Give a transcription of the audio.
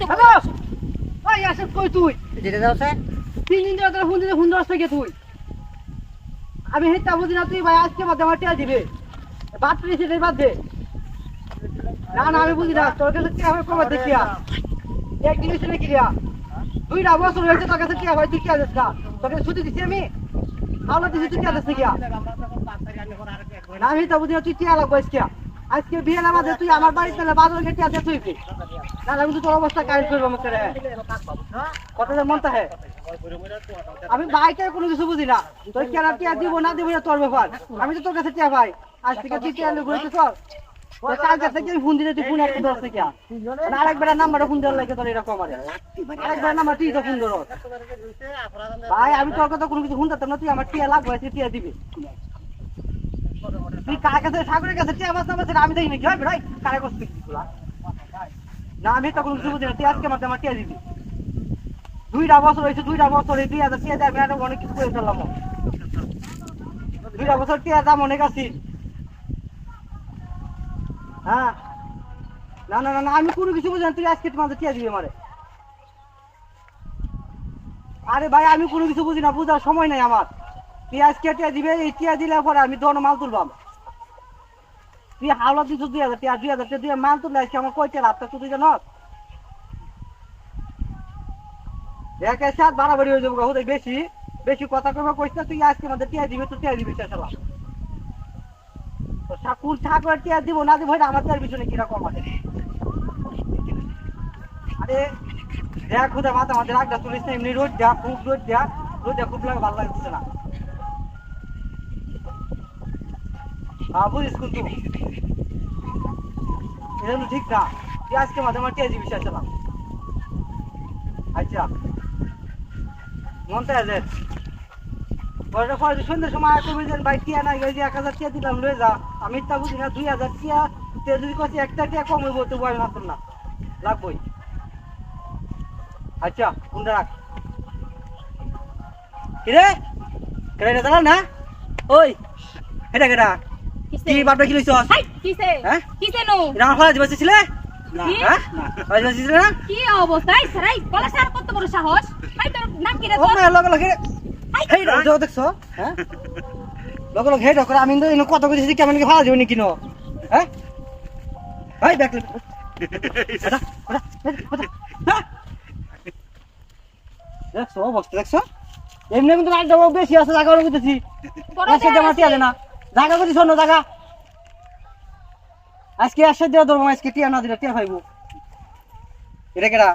তো হ্যালো! ওই আসে কই তুই? যেতে দাও স্যার। তিন দিন ধরে তোর ফোন দিতে ফোন দশ থেকে তুই। আমি হেঁটে বুঝি না তুই ভাই আজকে বাদে আমার টিয়া দিবে। বাদ পেয়েছে বাদ দে। না না আমি বুঝি না তোর কাছে টিয়া হবে কবে দেখিয়া এক জিনিস নাকি রিয়া দুইটা বছর হয়েছে তোর কাছে টিয়া হয় তুই টিয়া দিস না। তোর কাছে ছুটি দিছি আমি। আওলা দিছি তুই দিস নাকি না আমি তো বুঝি না তুই টিয়া লাগবো আজকে। আজকে বিয়ে না তুই আমার বাড়িতে না বাজার টিয়া দিয়ে তুই না আমি তো তোর অবস্থা কাজ করব আমাকে মনটা হ্যাঁ আমি বাইকে কোনো কিছু বুঝি না। তোর কেন টিয়া দিব না দিব এটা তোর ব্যাপার। আমি তো তোর কাছে টিয়া ভাই আজ থেকে তুই টিয়া ঘুরেছে চল তোর কাল দেওয়ার লাগে ভাই, আমি তোর কথা কোনো কিছু শুনতাম না। তুই আমার টিয়া লাগবে টিয়া দিবি। তুই কার কাছে? কাছে। বাস নামাছে আমি দেখি নাকি হয় ভাই? কারে কষ্ট না, আমি তো কোনো কিছু বুঝি না। তুই আজকে আমার আমার টিয়া দিবি? দুইটা বছর হয়েছে, দুইটা বছর এই দুই হাজার টিয়া আমি অনেক কিছু করে ফেললাম। দুইটা বছর টিয়া দাম অনেক আছি। হ্যাঁ? না না না আমি কোনো কিছু বুঝি না। তুই আজকে তোমাদের টিয়া দিবি আমারে। আরে ভাই, আমি কোনো কিছু বুঝি না। বুঝার সময় নাই আমার। আজকে টিয়া দিবে, এই টিয়া দিলে পরে আমি দোনো মাল তুলবাম তুই হাওলা দিচ্ছ দুই হাজার টিয়া দুই হাজার দিয়ে মাল তুললে আমার কয়টা লাভ তুই জানো সাত বাড়াবাড়ি হয়ে যাব বেশি বেশি কথা না, তুই আজকে আমাদের দিবে তো দিবি চেষ্টা ঠাকুর ঠাকুর টিয়া দিব না দিব আমার পিছনে কীরকম আছে? আরে, দেখ খুদা মাথা আমাদের রাগটা তুলিস না, এমনি রোদ দেয়া, খুব রোদ দেয়া রোদ দেয়া খুব লাগে, ভালো লাগতেছে না। হ্যাঁ কিন্তু এটা ঠিক না। তুই আজকে মাঝে টিয়া দিবি চেষ্টা আচ্ছা। মনটা আছে? পরে পরে সন্ধ্যের সময় কবি ভাই, টিয়া গেছে এক হাজার টিয়া দিলাম যা। আমি তা বুঝি না, দুই হাজার টিয়া তে যদি কছি একটা টিয়া কম হইব তবু আমি ভাবতাম না। লাগবই। আচ্ছা কোনটা রাখ। কিরে? কেটে দাঁড়া না ওই, এটা কিসে কি বাপটা কি লইছ হাই কিসে? হ্যাঁ? কিসে নো? ফলা দিবাসি ছিলে কি? হ্যাঁ? দিবাসি ছিলে না? কি অবস্থা? এই সারাই কলা সার কত বড় সাহস? ভাই তোর নাম কি রে তোর? না লগে লগে। হেই। রাজা দেখছ? হ্যাঁ? লগে লগে আমি তো ইনো কত কইছি কেমন কি ফালা দিবনি কিনো? হ্যাঁ? ভাই ব্যাক এটা এটা দেখছ অবস্থা দেখছ? এমনি কিন্তু দেবো বেশি আছে জায়গা বড় আজকে জামা না। জায়গা করি শোনো জায়গা আজকে আসে দেওয়া ধরবো আজকে টিয়া না দিলে টিয়া ভাইবো এটা কেটা